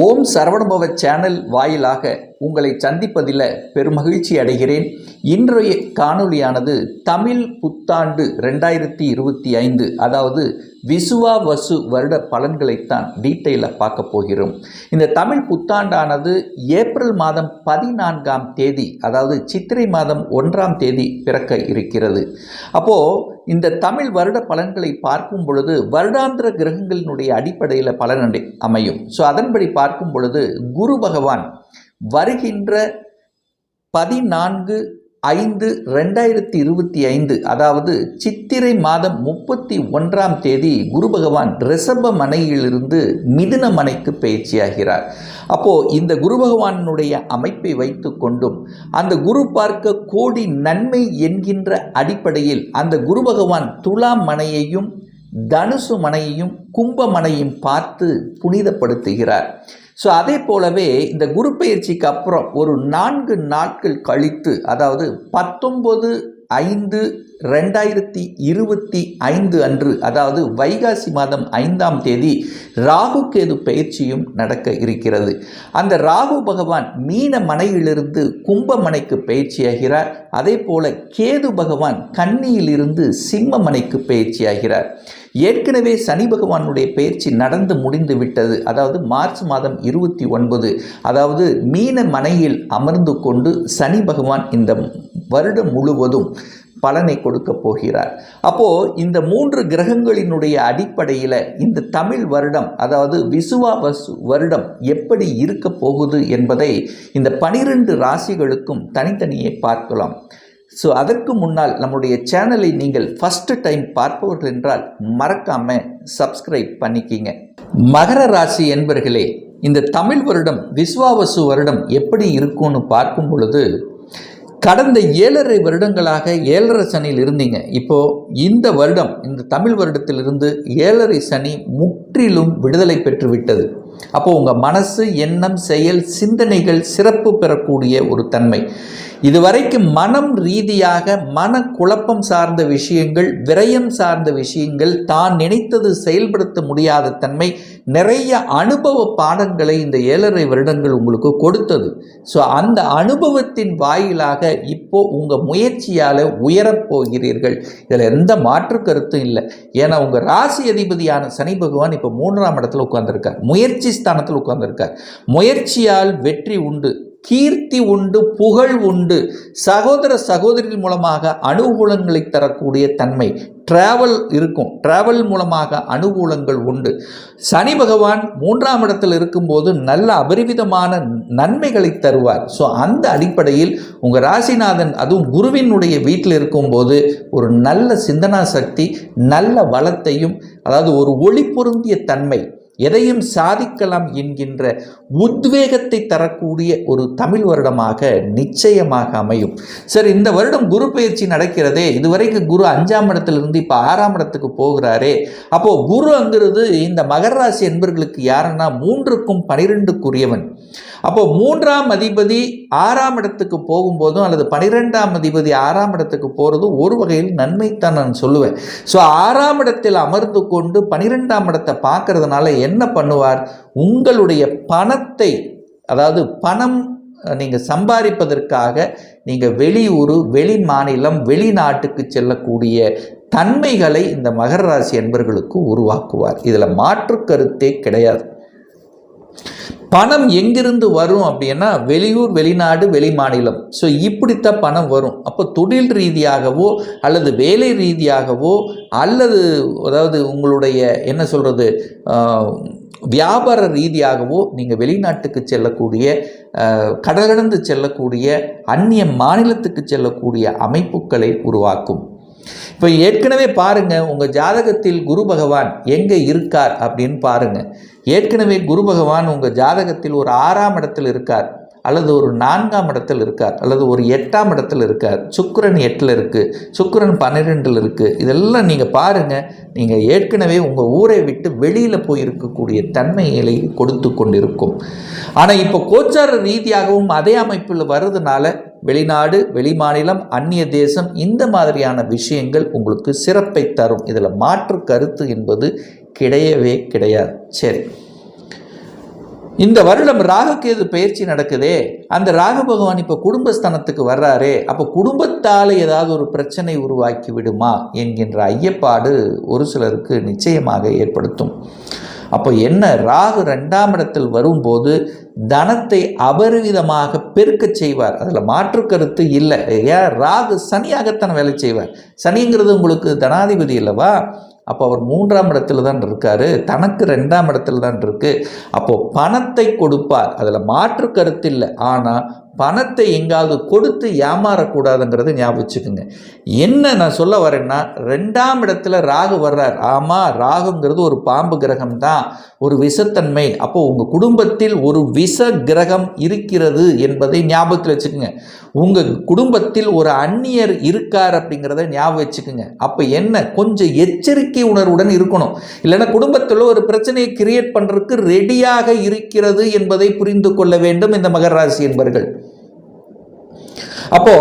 ஓம் சரவணுபவ channel வாயிலாக உங்களை சந்திப்பதில் பெருமகிழ்ச்சி அடைகிறேன். இன்றைய காணொளியானது தமிழ் புத்தாண்டு ரெண்டாயிரத்தி இருபத்தி ஐந்து அதாவது விசுவா வசு வருட பலன்களைத்தான் டீட்டெயிலாக பார்க்க போகிறோம். இந்த தமிழ் புத்தாண்டானது ஏப்ரல் மாதம் பதினான்காம் தேதி அதாவது சித்திரை மாதம் ஒன்றாம் தேதி பிறக்க இருக்கிறது. அப்போது இந்த தமிழ் வருட பலன்களை பார்க்கும் பொழுது வருடாந்திர கிரகங்களினுடைய அடிப்படையில் பலன் அமையும். ஸோ அதன்படி பார்க்கும் பொழுது குரு பகவான் வருகின்ற பதினான்கு ஐந்து ரெண்டாயிரத்தி இருபத்தி ஐந்து அதாவது சித்திரை மாதம் முப்பத்தி ஒன்றாம் தேதி குரு பகவான் ரிஷப மனையிலிருந்து மிதுன மனைக்கு பயிற்சியாகிறார். அப்போ இந்த குரு பகவானுடைய அமைப்பை வைத்து கொண்டும் அந்த குரு பார்க்க கோடி நன்மை என்கின்ற அடிப்படையில் அந்த குரு பகவான் துலாம் மனையையும் தனுசு மனையையும் கும்ப மனையும் பார்த்து புனிதப்படுத்துகிறார். ஸோ அதே போலவே இந்த குரு பயிற்சிக்கு அப்புறம் ஒரு நான்கு நாட்கள் கழித்து அதாவது பத்தொம்பது ஐந்து ரெண்டாயிரத்தி இருபத்தி ஐந்து அன்று அதாவது வைகாசி மாதம் ஐந்தாம் தேதி ராகு கேது பயிற்சியும் நடக்க இருக்கிறது. அந்த ராகு பகவான் மீன மனையிலிருந்து கும்பமனைக்கு பயிற்சியாகிறார். அதே போல கேது பகவான் கன்னியிலிருந்து சிம்ம மனைக்கு பயிற்சியாகிறார். ஏற்கனவே சனி பகவானுடைய பயிற்சி நடந்து முடிந்து விட்டது. அதாவது மார்ச் மாதம் இருபத்தி ஒன்பது அதாவது மீன மனையில் அமர்ந்து கொண்டு சனி பகவான் இந்த வருடம் முழுவதும் பலனை கொடுக்க போகிறார். அப்போ இந்த மூன்று கிரகங்களினுடைய அடிப்படையில் இந்த தமிழ் வருடம் அதாவது விசுவாவசு வருடம் எப்படி இருக்க போகுது என்பதை இந்த பனிரெண்டு ராசிகளுக்கும் தனித்தனியே பார்க்கலாம். ஸோ அதற்கு முன்னால் நம்முடைய சேனலை நீங்கள் ஃபஸ்ட்டு டைம் பார்ப்பவர்கள் என்றால் மறக்காம சப்ஸ்கிரைப் பண்ணிக்கிங்க. மகர ராசி என்பர்களே இந்த தமிழ் வருடம் விஸ்வாவசு வருடம் எப்படி இருக்கும்னு பார்க்கும் பொழுது கடந்த ஏழரை வருடங்களாக ஏழரை சனியில் இருந்தீங்க. இப்போ இந்த வருடம் இந்த தமிழ் வருடத்திலிருந்து ஏழரை சனி முற்றிலும் விடுதலை பெற்று விட்டது அப்போ உங்கள் மனசு எண்ணம் செயல் சிந்தனைகள் சிறப்பு பெறக்கூடிய ஒரு தன்மை. இதுவரைக்கும் மனம் ரீதியாக மன குழப்பம் சார்ந்த விஷயங்கள் விரயம் சார்ந்த விஷயங்கள் தான் நினைத்தது செயல்படுத்த முடியாத தன்மை நிறைய அனுபவ பாடங்களை இந்த ஏழரை வருடங்கள் உங்களுக்கு கொடுத்தது. ஸோ அந்த அனுபவத்தின் வாயிலாக இப்போ உங்கள் முயற்சியால் உயரப் போகிறீர்கள். இதில் எந்த மாற்று கருத்தும் இல்லை. ஏன்னா உங்கள் ராசி அதிபதியான சனி பகவான் இப்போ மூன்றாம் இடத்துல உட்கார்ந்துருக்கார். முயற்சி ஸ்தானத்தில் உட்கார்ந்துருக்கார். முயற்சியால் வெற்றி உண்டு. கீர்த்தி உண்டு புகழ் உண்டு. சகோதர சகோதரிகள் மூலமாக அனுகூலங்களை தரக்கூடிய தன்மை. டிராவல் இருக்கும். டிராவல் மூலமாக அனுகூலங்கள் உண்டு. சனி பகவான் மூன்றாம் இடத்தில் இருக்கும்போது நல்ல அபரிவிதமான நன்மைகளை தருவார். ஸோ அந்த அடிப்படையில் உங்கள் ராசிநாதன் அதுவும் குருவினுடைய வீட்டில் இருக்கும்போது ஒரு நல்ல சிந்தனா சக்தி நல்ல வளத்தையும் அதாவது ஒரு ஒளி பொருந்திய தன்மை எதையும் சாதிக்கலாம் என்கின்ற உத்வேகத்தை தரக்கூடிய ஒரு தமிழ் வருடமாக நிச்சயமாக அமையும். சரி இந்த வருடம் குரு பயிற்சி நடக்கிறதே இதுவரைக்கும் குரு அஞ்சாம் இடத்திலிருந்து இப்போ ஆறாம் இடத்துக்கு போகிறாரே. அப்போ குரு அங்கிறது இந்த மகர ராசி என்பர்களுக்கு யாருன்னா மூன்றுக்கும் பனிரெண்டுக்குரியவன். அப்போ மூன்றாம் அதிபதி ஆறாம் இடத்துக்கு போகும்போதும் அல்லது பனிரெண்டாம் அதிபதி ஆறாம் இடத்துக்கு போகிறதும் ஒரு வகையில் நன்மைத்தான் நான் சொல்லுவேன். ஸோ ஆறாம் இடத்தில் அமர்ந்து கொண்டு பனிரெண்டாம் இடத்தை பார்க்கறதுனால என்ன பண்ணுவார்? உங்களுடைய பணத்தை அதாவது பணம் நீங்கள் சம்பாதிப்பதற்காக நீங்கள் வெளியூர் வெளி மாநிலம் வெளிநாட்டுக்கு செல்லக்கூடிய தன்மைகளை இந்த மகர ராசி என்பர்களுக்கு உருவாக்குவார். இதில் மாற்று கருத்தே கிடையாது. பணம் எங்கிருந்து வரும் அப்படின்னா வெளியூர் வெளிநாடு வெளி மாநிலம். ஸோ இப்படித்தான் பணம் வரும். அப்போ தொழில் ரீதியாகவோ அல்லது வேலை ரீதியாகவோ அல்லது அதாவது உங்களுடைய என்ன சொல்கிறது வியாபார ரீதியாகவோ நீங்கள் வெளிநாட்டுக்கு செல்லக்கூடிய அஹ், செல்லக்கூடிய அந்நிய மாநிலத்துக்கு செல்லக்கூடிய அமைப்புகளை உருவாக்கும். இப்போ ஏற்கனவே பாருங்க உங்கள் ஜாதகத்தில் குரு பகவான் எங்கே இருக்கார் அப்படின்னு பாருங்க. ஏற்கனவே குரு பகவான் உங்கள் ஜாதகத்தில் ஒரு ஆறாம் இடத்தில் இருக்கார். அல்லது ஒரு நான்காம் இடத்தில் இருக்கார் அல்லது ஒரு எட்டாம் இடத்தில் இருக்கார். சுக்கரன் எட்டில் இருக்குது சுக்கரன் பன்னிரெண்டில் இருக்குது இதெல்லாம் நீங்கள் பாருங்கள் நீங்கள் ஏற்கனவே உங்கள் ஊரை விட்டு வெளியில் போயிருக்கக்கூடிய தன்மைகளை கொடுத்து கொண்டிருக்கும். ஆனால் இப்போ கோச்சார ரீதியாகவும் அதே அமைப்பில் வர்றதுனால வெளிநாடு வெளிமாநிலம் அந்நிய தேசம் இந்த மாதிரியான விஷயங்கள் உங்களுக்கு சிறப்பை தரும். இதில் மாற்று கருத்து என்பது கிடையவே கிடையாது. சரி. இந்த வருடம் ராகுகேது பயிற்சி நடக்குதே. அந்த ராகு பகவான் இப்போ குடும்பஸ்தானத்துக்கு வர்றாரே. அப்போ குடும்பத்தால் ஏதாவது ஒரு பிரச்சனை உருவாக்கி விடுமா என்கின்ற ஐயப்பாடு ஒரு சிலருக்கு நிச்சயமாக ஏற்படுத்தும். அப்போ என்ன ராகு ரெண்டாம் இடத்தில் வரும்போது தனத்தை அபரிவிதமாக பெருக்கச் செய்வார். அதில் மாற்று கருத்து இல்லை. ஏன்? ராகு சனியாகத்தான வேலை செய்வார். சனிங்கிறது உங்களுக்கு தனாதிபதி அல்லவா? அப்போ அவர் மூன்றாம் இடத்துல தான் இருக்காரு. தனக்கு ரெண்டாம் இடத்துல தான் இருக்கு. அப்போ பணத்தை கொடுப்பார். அதில் மாற்று கருத்து இல்லை. ஆனால் பணத்தை எங்காவது கொடுத்து ஏமாறக்கூடாதுங்கிறத ஞாபகம் வச்சுக்கோங்க. என்ன நான் சொல்ல வரேன்னா ரெண்டாம் இடத்துல ராகு வர்றார். ஆமாம் ராகுங்கிறது ஒரு பாம்பு கிரகம் தான் ஒரு விஷத்தன்மை. அப்போ உங்கள் குடும்பத்தில் ஒரு விஷ கிரகம் இருக்கிறது என்பதை ஞாபகத்தில் வச்சுக்கோங்க. உங்கள் குடும்பத்தில் ஒரு அந்நியர் இருக்கார் அப்படிங்கிறத ஞாபகம் வச்சுக்கோங்க. அப்போ என்ன? கொஞ்சம் எச்சரிக்கை உணர்வுடன் இருக்கணும். இல்லைன்னா குடும்பத்தில் ஒரு பிரச்சனையை கிரியேட் பண்ணுறதுக்கு ரெடியாக இருக்கிறது என்பதை புரிந்து கொள்ள வேண்டும் இந்த மகராசி என்பர்கள். அப்போ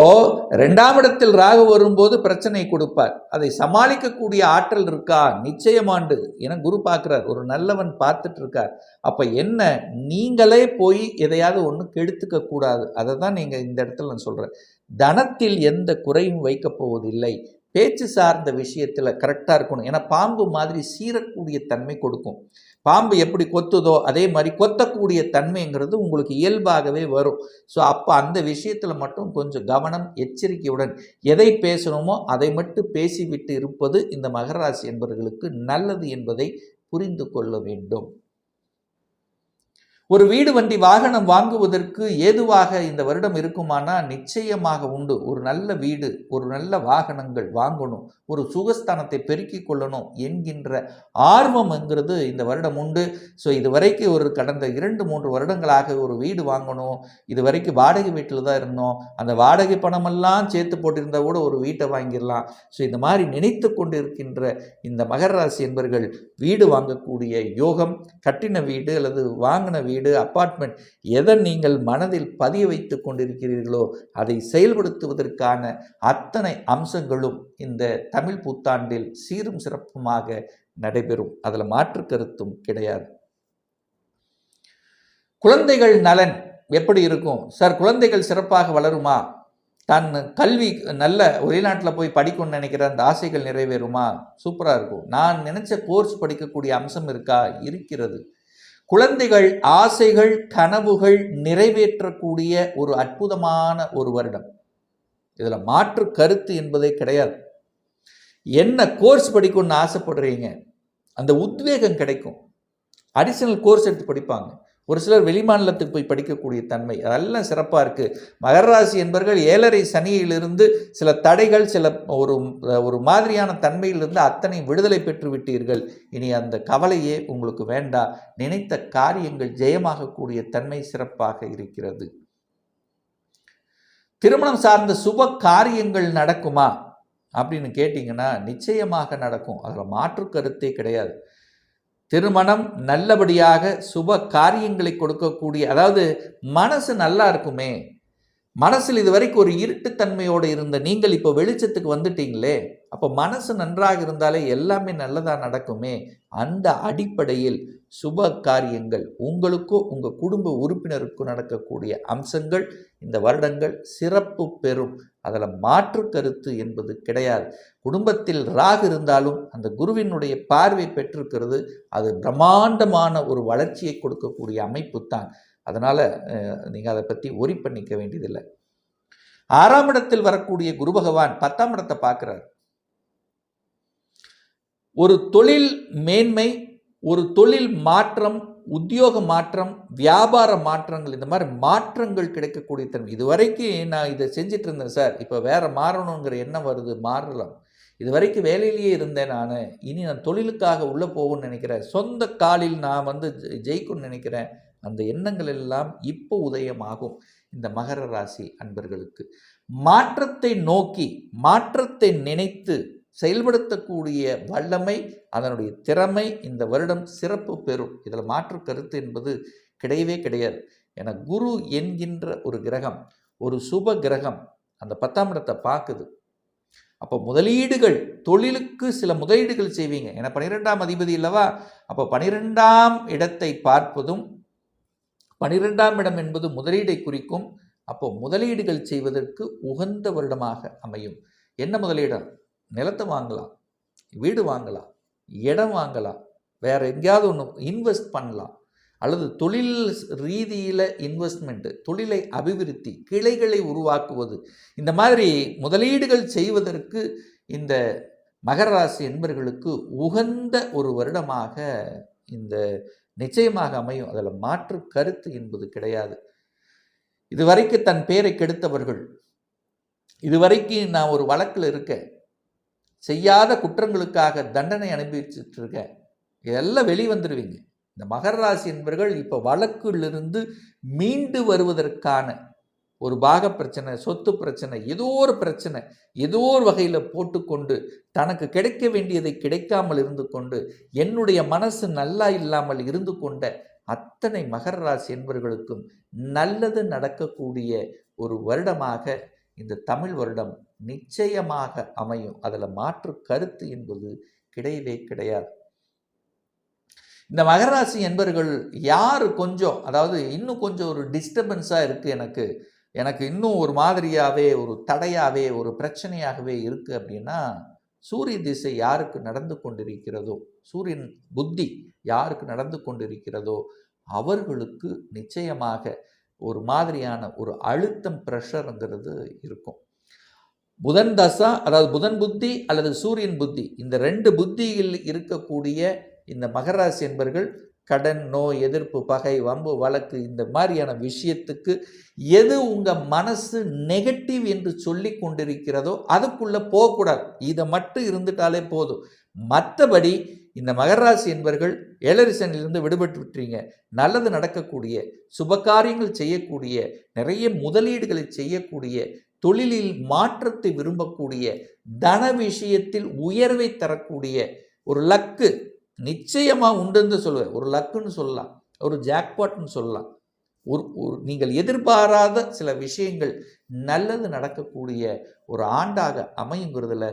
ரெண்டாம் இடத்தில் ராகு வரும்போது பிரச்சனை கொடுப்பார். அதை சமாளிக்கக்கூடிய ஆற்றல் இருக்கா? நிச்சயமாண்டு என குரு பார்க்குறார். ஒரு நல்லவன் பார்த்துட்டு இருக்கார் அப்போ என்ன? நீங்களே போய் எதையாவது ஒன்று கெடுத்துக்க கூடாது. அதை தான் நீங்கள் இந்த இடத்துல நான் சொல்கிறேன் தனத்தில் எந்த குறையும் வைக்கப் போவதில்லை. பேச்சு சார்ந்த விஷயத்தில் கரெக்டாக இருக்கணும். ஏன்னா பாம்பு மாதிரி சீரக்கூடிய தன்மை கொடுக்கும். பாம்பு எப்படி கொத்துதோ அதே மாதிரி கொத்தக்கூடிய தன்மைங்கிறது உங்களுக்கு இயல்பாகவே வரும். ஸோ அப்போ அந்த விஷயத்தில் மட்டும் கொஞ்சம் கவனம் எச்சரிக்கையுடன் எதை பேசணுமோ அதை மட்டும் பேசிவிட்டு இருப்பது இந்த மகராசி என்பவர்களுக்கு நல்லது என்பதை புரிந்து கொள்ள வேண்டும். ஒரு வீடு வண்டி வாகனம் வாங்குவதற்கு ஏதுவாக இந்த வருடம் இருக்குமானா நிச்சயமாக உண்டு. ஒரு நல்ல வீடு ஒரு நல்ல வாகனங்கள் வாங்கணும் ஒரு சுகஸ்தானத்தை பெருக்கிக் கொள்ளணும் என்கின்ற ஆர்வம்ங்கிறது இந்த வருடம் உண்டு. ஸோ இது வரைக்கும் ஒரு கடந்த இரண்டு மூன்று வருடங்களாக ஒரு வீடு வாங்கணும். இது வரைக்கும் வாடகை வீட்டில் தான் இருந்தோம். அந்த வாடகை பணமெல்லாம் சேர்த்து போட்டிருந்தா கூட ஒரு வீட்டை வாங்கிடலாம். ஸோ இந்த மாதிரி நினைத்து கொண்டிருக்கின்ற இந்த மகர ராசி என்பர்கள் வீடு வாங்கக்கூடிய யோகம் கட்டின வீடு அல்லது வாங்கின வீடு வீடு அப்பார்ட்மெண்ட் எதை நீங்கள் மனதில் பதிய வைத்து கொண்டிருக்கிறீர்களோ அதை செயல்படுத்துவதற்கான அத்தனை அம்சங்களும் இந்த தமிழ் புத்தாண்டில் சீரும் சிறப்புமாக நடைபெறும். அதில் மாற்று கருத்தும் கிடையாது. குழந்தைகள் நலன் எப்படி இருக்கும்? சார் குழந்தைகள் சிறப்பாக வளருமா? தன் கல்வி நல்ல வெளிநாட்டில் போய் படிக்கணும்னு நினைக்கிற அந்த ஆசைகள் நிறைவேறுமா? சூப்பராக இருக்கும். நான் நினச்ச கோர்ஸ் படிக்கக்கூடிய அம்சம் இருக்கா? இருக்கிறது. குழந்தைகள் ஆசைகள் கனவுகள் நிறைவேற்றக்கூடிய ஒரு அற்புதமான ஒரு வருடம். இதில் மாற்று கருத்து என்பதே கிடையாது. என்ன கோர்ஸ் படிக்கணும்னு ஆசைப்படுறீங்க? அந்த உத்வேகம் கிடைக்கும். அடிஷனல் கோர்ஸ் எடுத்து படிப்பாங்க. ஒரு சிலர் வெளிமாநிலத்துக்கு போய் படிக்கக்கூடிய தன்மை அதெல்லாம் சிறப்பாக இருக்குது மகராசி என்பவர்கள் ஏழரை சனியிலிருந்து சில தடைகள் சில ஒரு ஒரு மாதிரியான தன்மையிலிருந்து அத்தனை விடுதலை பெற்று விட்டீர்கள். இனி அந்த கவலையே உங்களுக்கு வேண்டாம் நினைத்த காரியங்கள் ஜெயமாகக்கூடிய தன்மை சிறப்பாக இருக்கிறது. திருமணம் சார்ந்த சுப காரியங்கள் நடக்குமா? அப்படின்னு கேட்டிங்கன்னா நிச்சயமாக நடக்கும். அதில் மாற்று கருத்தே கிடையாது. திருமணம் நல்லபடியாக சுப காரியங்களை கொடுக்கக்கூடிய அதாவது மனசு நல்லா இருக்குமே. மனசில் இதுவரைக்கும் ஒரு இருட்டுத்தன்மையோடு இருந்த நீங்கள் இப்போ வெளிச்சத்துக்கு வந்துட்டீங்களே. அப்போ மனசு நன்றாக இருந்தாலே எல்லாமே நல்லதாக நடக்குமே? அந்த அடிப்படையில் சுப காரியங்கள் உங்களுக்கும் உங்கள் குடும்ப உறுப்பினருக்கும் நடக்கக்கூடிய அம்சங்கள் இந்த வருடங்கள் சிறப்பு பெறும். அதில் மாற்று கருத்து என்பது கிடையாது. குடும்பத்தில் ராகு இருந்தாலும் அந்த குருவினுடைய பார்வை பெற்றிருக்கிறது. அது பிரம்மாண்டமான ஒரு வளர்ச்சியை கொடுக்கக்கூடிய அமைப்பு தான். அதனால் நீங்கள் அதை பற்றி ஒரி பண்ணிக்க வேண்டியதில்லை. ஆறாம் இடத்தில் வரக்கூடிய குரு பகவான் பத்தாம் இடத்தை பார்க்குறார். ஒரு தொழில் மேன்மை ஒரு தொழில் மாற்றம் உத்தியோக மாற்றம் வியாபார மாற்றங்கள் இந்த மாதிரி மாற்றங்கள் கிடைக்கக்கூடிய தன்மை. இது வரைக்கும் நான் இதை செஞ்சிட்டு இருந்தேன் சார். இப்போ வேற மாறணுங்கிற எண்ணம் வருது மாறலாம். இது வரைக்கும் வேலையிலேயே இருந்தேன் நான். இனி நான் தொழிலுக்காக உள்ளே போகணும்னு நினைக்கிறேன். சொந்த காலில் நான் வந்து ஜெயிக்கணும்னு நினைக்கிறேன். அந்த எண்ணங்கள் எல்லாம் இப்போ உதயமாகும் இந்த மகர ராசி அன்பர்களுக்கு. மாற்றத்தை நோக்கி மாற்றத்தை நினைத்து செயல்படுத்தக்கூடிய வல்லமை அதனுடைய திறமை இந்த வருடம் சிறப்பு பெறும். இதில் மாற்று கருத்து என்பது கிடையவே கிடையாது. என குரு என்கின்ற ஒரு கிரகம் ஒரு சுப கிரகம் அந்த பத்தாம் இடத்தை பார்க்குது. அப்போ முதலீடுகள் தொழிலுக்கு சில முதலீடுகள் செய்வீங்க. ஏன்னா பனிரெண்டாம் அதிபதி இல்லவா அப்போ பனிரெண்டாம் இடத்தை பார்ப்பதும் பனிரெண்டாம் இடம் என்பது முதலீடை குறிக்கும். அப்போ முதலீடுகள் செய்வதற்கு உகந்த வருடமாக அமையும். என்ன முதலீடம் நிலத்தை வாங்கலாம் வீடு வாங்கலாம் இடம் வாங்கலாம் வேறு எங்கேயாவது ஒன்று இன்வெஸ்ட் பண்ணலாம். அல்லது தொழில் ரீதியில் இன்வெஸ்ட்மெண்ட்டு தொழிலை அபிவிருத்தி கிளைகளை உருவாக்குவது. இந்த மாதிரி முதலீடுகள் செய்வதற்கு இந்த மகர ராசி என்பர்களுக்கு உகந்த ஒரு வருடமாக இந்த நிச்சயமாக அமையும். அதில் மாற்று கருத்து என்பது கிடையாது. இதுவரைக்கும் தன் பேரை கெடுத்தவர்கள் இதுவரைக்கும் நான் ஒரு வழக்கில் இருக்கேன். செய்யாத குற்றங்களுக்காக தண்டனை அனுபவிச்சுட்டு இருக்கேன் இதெல்லாம் வெளிவந்துருவீங்க. இந்த மகர ராசி என்பவர்கள் இப்போ வழக்கிலிருந்து மீண்டு வருவதற்கான ஒரு பாக பிரச்சனை சொத்து பிரச்சனை ஏதோ ஒரு பிரச்சனை ஏதோ ஒரு வகையில் போட்டுக்கொண்டு தனக்கு கிடைக்க வேண்டியதை கிடைக்காமல் இருந்து கொண்டு என்னுடைய மனசு நல்லா இல்லாமல் இருந்து கொண்ட அத்தனை மகர ராசி என்பவர்களுக்கும் நல்லது நடக்கக்கூடிய ஒரு வருடமாக இந்த தமிழ் வருடம் நிச்சயமாக அமையும். அதில் மாற்று கருத்து என்பது கிடையவே கிடையாது. இந்த மகராசி என்பர்கள் யார் கொஞ்சம் அதாவது இன்னும் கொஞ்சம் ஒரு டிஸ்டர்பன்ஸாக இருக்குது எனக்கு. எனக்கு இன்னும் ஒரு மாதிரியாகவே ஒரு தடையாகவே ஒரு பிரச்சனையாகவே இருக்குது அப்படின்னா சூரிய திசை யாருக்கு நடந்து கொண்டிருக்கிறதோ சூரியன் புத்தி யாருக்கு நடந்து கொண்டிருக்கிறதோ அவர்களுக்கு நிச்சயமாக ஒரு மாதிரியான ஒரு அழுத்தம் ப்ரெஷருங்கிறது இருக்கும். புதன் தசா அதாவது புதன் புத்தி அல்லது சூரியன் புத்தி இந்த ரெண்டு புத்தியில் இருக்கக்கூடிய இந்த மகராசி என்பர்கள் கடன் நோய் எதிர்ப்பு பகை வம்பு வழக்கு இந்த மாதிரியான விஷயத்துக்கு எது உங்கள் மனசு நெகட்டிவ் என்று சொல்லி கொண்டிருக்கிறதோ அதுக்குள்ளே போகக்கூடாது. இதை மட்டும் இருந்துட்டாலே போதும். மற்றபடி இந்த மகராசி என்பர்கள் ஏழரிசனிலிருந்து விடுபட்டு விட்டுறீங்க நல்லது நடக்கக்கூடிய சுபகாரியங்கள் செய்யக்கூடிய நிறைய முதலீடுகளை செய்யக்கூடிய தொழிலில் மாற்றத்தை விரும்பக்கூடிய தன விஷயத்தில் உயர்வை தரக்கூடிய ஒரு லக்கு நிச்சயமாக உண்டுன்னு சொல்லுவேன். ஒரு லக்குன்னு சொல்லலாம். ஒரு ஜாக்பாட்னு சொல்லலாம். ஒரு ஒரு நீங்கள் எதிர்பாராத சில விஷயங்கள் நல்லது நடக்கக்கூடிய ஒரு ஆண்டாக அமையுங்கிறதுல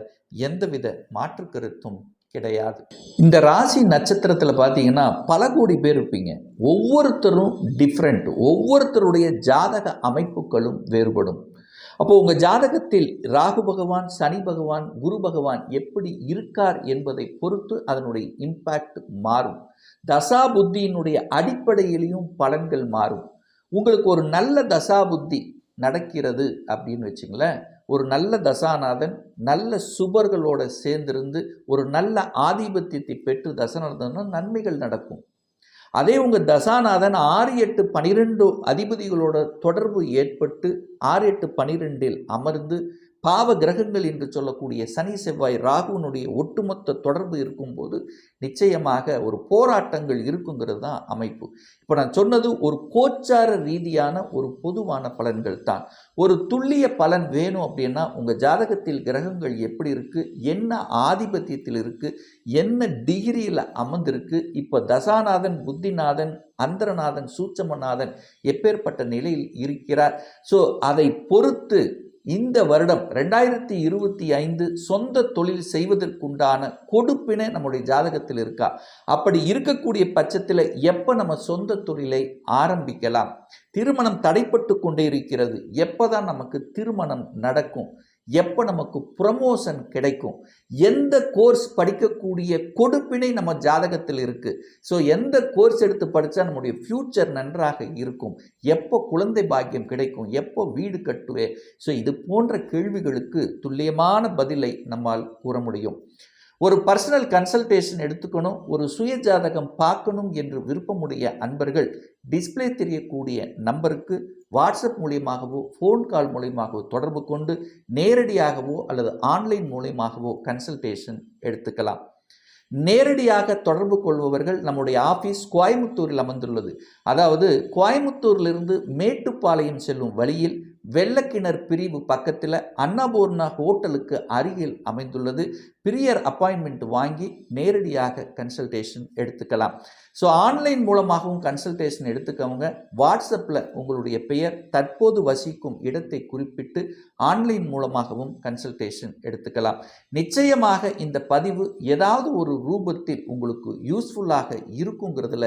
எந்தவித மாற்று கருத்தும் கிடையாது. இந்த ராசி நட்சத்திரத்தில் பார்த்தீங்கன்னா பல கோடி பேர் இருப்பீங்க. ஒவ்வொருத்தரும் டிஃப்ரெண்ட் ஒவ்வொருத்தருடைய ஜாதக அமைப்புகளும் வேறுபடும். அப்போ உங்கள் ஜாதகத்தில் ராகு பகவான் சனி பகவான் குரு பகவான் எப்படி இருக்கார் என்பதை பொறுத்து அதனுடைய இம்பேக்ட் மாறும். தசா புத்தியினுடைய அடிப்படையிலையும் பலன்கள் மாறும். உங்களுக்கு ஒரு நல்ல தசா புத்தி நடக்கிறது அப்படின்னு வச்சுங்களேன் ஒரு நல்ல தசாநாதன் நல்ல சுபர்களோட சேர்ந்திருந்து ஒரு நல்ல ஆதிபத்தியத்தை பெற்று தசநாதன்னா நன்மைகள் நடக்கும். அதே உங்கள் தசாநாதன் ஆறு எட்டு பனிரெண்டு அதிபதிகளோட தொடர்பு ஏற்பட்டு ஆறு எட்டு பனிரெண்டில் அமர்ந்து பாவ கிரகங்கள் என்று சொல்லக்கூடிய சனி செவ்வாய் ராகுனுடைய ஒட்டுமொத்த தொடர்பு இருக்கும்போது நிச்சயமாக ஒரு போராட்டங்கள் இருக்குங்கிறது தான் அமைப்பு. இப்போ நான் சொன்னது ஒரு கோச்சார ரீதியான ஒரு பொதுவான பலன்கள் தான். ஒரு துல்லிய பலன் வேணும் அப்படின்னா உங்கள் ஜாதகத்தில் கிரகங்கள் எப்படி இருக்குது என்ன ஆதிபத்தியத்தில் இருக்குது என்ன டிகிரியில் அமர்ந்திருக்கு இப்போ தசாநாதன் புத்திநாதன் அந்தரநாதன் சூட்சமநாதன் எப்பேற்பட்ட நிலையில் இருக்கிறார். ஸோ அதை பொறுத்து இந்த வருடம் ரெண்டாயிரத்தி இருபத்தி ஐந்து சொந்த தொழில் செய்வதற்குண்டான கொடுப்பினை நம்முடைய ஜாதகத்தில் இருக்கா? அப்படி இருக்கக்கூடிய பட்சத்தில் எப்போ நம்ம சொந்த தொழிலை ஆரம்பிக்கலாம்? திருமணம் தடைப்பட்டு கொண்டே இருக்கிறது. எப்போ தான் நமக்கு திருமணம் நடக்கும்? எப்போ நமக்கு ப்ரமோஷன் கிடைக்கும்? எந்த கோர்ஸ் படிக்கக்கூடிய கொடுப்பினை நம்ம ஜாதகத்தில் இருக்குது ஸோ எந்த கோர்ஸ் எடுத்து படித்தா நம்முடைய ஃப்யூச்சர் நன்றாக இருக்கும்? எப்போ குழந்தை பாக்கியம் கிடைக்கும்? எப்போ வீடு கட்டுவே? ஸோ இது போன்ற கேள்விகளுக்கு துல்லியமான பதிலை நம்மால் கூற முடியும். ஒரு பர்சனல் கன்சல்டேஷன் எடுத்துக்கணும். ஒரு சுய ஜாதகம் பார்க்கணும் என்று விருப்பமுடைய அன்பர்கள் டிஸ்ப்ளே தெரியக்கூடிய நம்பருக்கு வாட்ஸ்அப் மூலியமாகவோ ஃபோன் கால் மூலியமாகவோ தொடர்பு கொண்டு நேரடியாகவோ அல்லது ஆன்லைன் மூலியமாகவோ கன்சல்டேஷன் எடுத்துக்கலாம். நேரடியாக தொடர்பு கொள்பவர்கள் நம்முடைய ஆஃபீஸ் கோயமுத்தூரில் அமர்ந்துள்ளது அதாவது கோயமுத்தூரிலிருந்து மேட்டுப்பாளையம் செல்லும் வழியில் வெள்ளக்கிணர் பிரிவு பக்கத்தில் அன்னபூர்ணா ஹோட்டலுக்கு அருகில் அமைந்துள்ளது. பிரியர் அப்பாயின்மெண்ட் வாங்கி நேரடியாக கன்சல்டேஷன் எடுத்துக்கலாம். ஸோ ஆன்லைன் மூலமாகவும் கன்சல்டேஷன் எடுத்துக்கவங்க வாட்ஸ்அப்பில் உங்களுடைய பெயர் தற்போது வசிக்கும் இடத்தை குறிப்பிட்டு ஆன்லைன் மூலமாகவும் கன்சல்டேஷன் எடுத்துக்கலாம். நிச்சயமாக இந்த பதிவு ஏதாவது ஒரு ரூபத்தில் உங்களுக்கு யூஸ்ஃபுல்லாக இருக்குங்கிறதுல